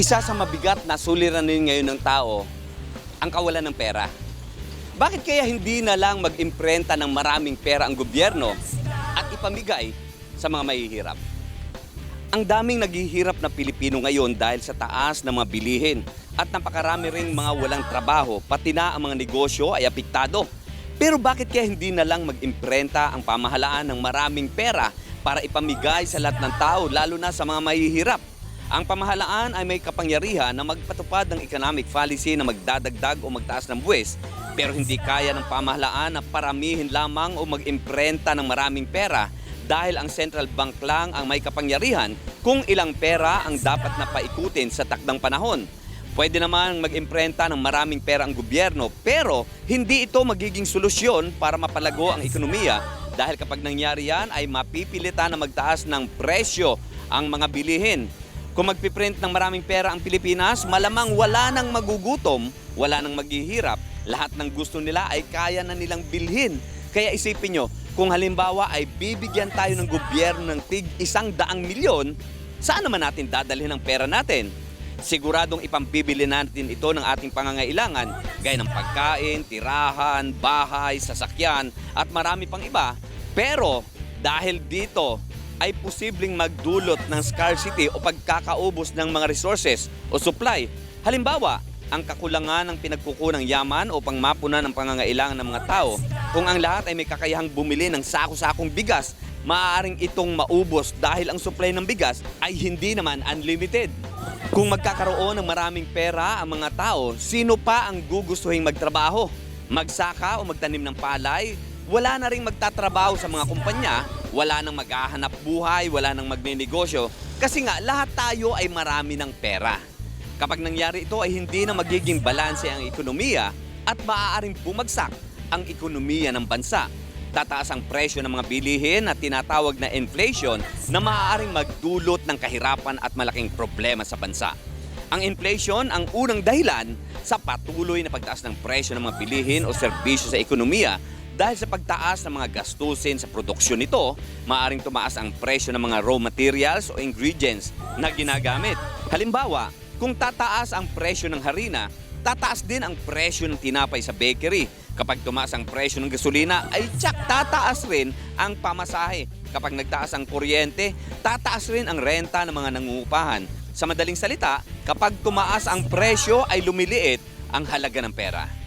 Isa sa mabigat na suliranin ngayon ng tao, ang kawalan ng pera. Bakit kaya hindi na lang mag-imprenta ng maraming pera ang gobyerno at ipamigay sa mga mahihirap? Ang daming naghihirap na Pilipino ngayon dahil sa taas ng mga bilihin at napakarami ring mga walang trabaho, pati na ang mga negosyo ay apektado. Pero bakit kaya hindi na lang mag-imprenta ang pamahalaan ng maraming pera para ipamigay sa lahat ng tao, lalo na sa mga mahihirap? Ang pamahalaan ay may kapangyarihan na magpatupad ng economic policy na magdadagdag o magtaas ng buwis, pero hindi kaya ng pamahalaan na paramihin lamang o mag-imprenta ng maraming pera dahil ang central bank lang ang may kapangyarihan kung ilang pera ang dapat na paikutin sa takdang panahon. Pwede naman mag-imprenta ng maraming pera ang gobyerno pero hindi ito magiging solusyon para mapalago ang ekonomiya dahil kapag nangyari yan ay mapipilitan na magtaas ng presyo ang mga bilihin. Kung magpiprint ng maraming pera ang Pilipinas, malamang wala nang magugutom, wala nang maghihirap. Lahat ng gusto nila ay kaya na nilang bilhin. Kaya isipin nyo, kung halimbawa ay bibigyan tayo ng gobyerno ng tig isang daang milyon, saan naman natin dadalhin ang pera natin? Siguradong ipampibili natin ito ng ating pangangailangan, gaya ng pagkain, tirahan, bahay, sasakyan, at marami pang iba. Pero dahil dito ay posibleng magdulot ng scarcity o pagkakaubos ng mga resources o supply. Halimbawa, ang kakulangan ng pinagkukunang yaman o pangmapunan ng pangangailangan ng mga tao. Kung ang lahat ay may kakayahang bumili ng sako-sakong bigas, maaaring itong maubos dahil ang supply ng bigas ay hindi naman unlimited. Kung magkakaroon ng maraming pera ang mga tao, sino pa ang gugustuhin magtrabaho? Magsaka o magtanim ng palay? Wala na rin magtatrabaho sa mga kumpanya, wala nang maghahanap buhay, wala nang magnenegosyo. Kasi nga, lahat tayo ay marami ng pera. Kapag nangyari ito ay hindi na magiging balanse ang ekonomiya at maaaring bumagsak ang ekonomiya ng bansa. Tataas ang presyo ng mga bilihin na tinatawag na inflation na maaaring magdulot ng kahirapan at malaking problema sa bansa. Ang inflation ang unang dahilan sa patuloy na pagtaas ng presyo ng mga bilihin o serbisyo sa ekonomiya dahil sa pagtaas ng mga gastusin sa produksyon nito, maaaring tumaas ang presyo ng mga raw materials o ingredients na ginagamit. Halimbawa, kung tataas ang presyo ng harina, tataas din ang presyo ng tinapay sa bakery. Kapag tumaas ang presyo ng gasolina, ay tsak tataas rin ang pamasahe. Kapag nagtaas ang kuryente, tataas rin ang renta ng mga nangungupahan. Sa madaling salita, kapag tumaas ang presyo ay lumiliit ang halaga ng pera.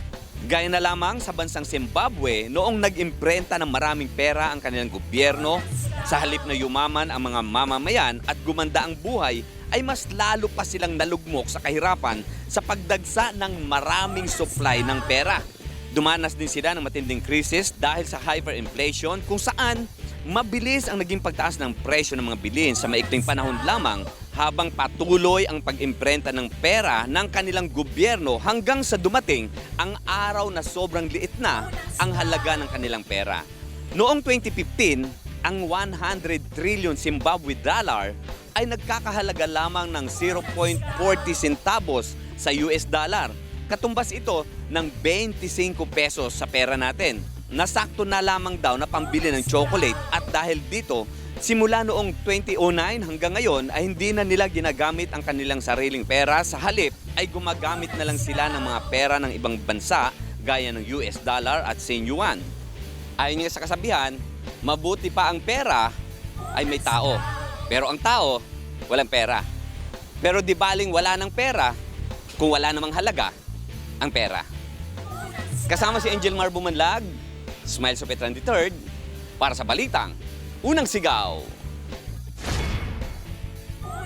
Gaya na lamang sa bansang Zimbabwe noong nag-imprenta ng maraming pera ang kanilang gobyerno, sa halip na yumaman ang mga mamamayan at gumanda ang buhay, ay mas lalo pa silang nalugmok sa kahirapan sa pagdagsa ng maraming supply ng pera. Dumanas din sila ng matinding krisis dahil sa hyperinflation kung saan mabilis ang naging pagtaas ng presyo ng mga bilhin sa maikling panahon lamang habang patuloy ang pag-imprenta ng pera ng kanilang gobyerno hanggang sa dumating ang araw na sobrang liit na ang halaga ng kanilang pera. Noong 2015, ang 100 trillion Zimbabwe dollar ay nagkakahalaga lamang ng 0.40 centavos sa US dollar. Katumbas ito ng 25 pesos sa pera natin. Nasakto na lamang daw na pambili ng chocolate at dahil dito, simula noong 2009 hanggang ngayon ay hindi na nila ginagamit ang kanilang sariling pera. Sa halip ay gumagamit na lang sila ng mga pera ng ibang bansa gaya ng US dollar at Sen Yuan. Ayon nga sa kasabihan, mabuti pa ang pera ay may tao. Pero ang tao, walang pera. Pero di baling wala ng pera kung wala namang halaga ang pera. Kasama si Angel Marbumanlag, Smile Sopetran III, para sa Balitang, Unang Sigaw.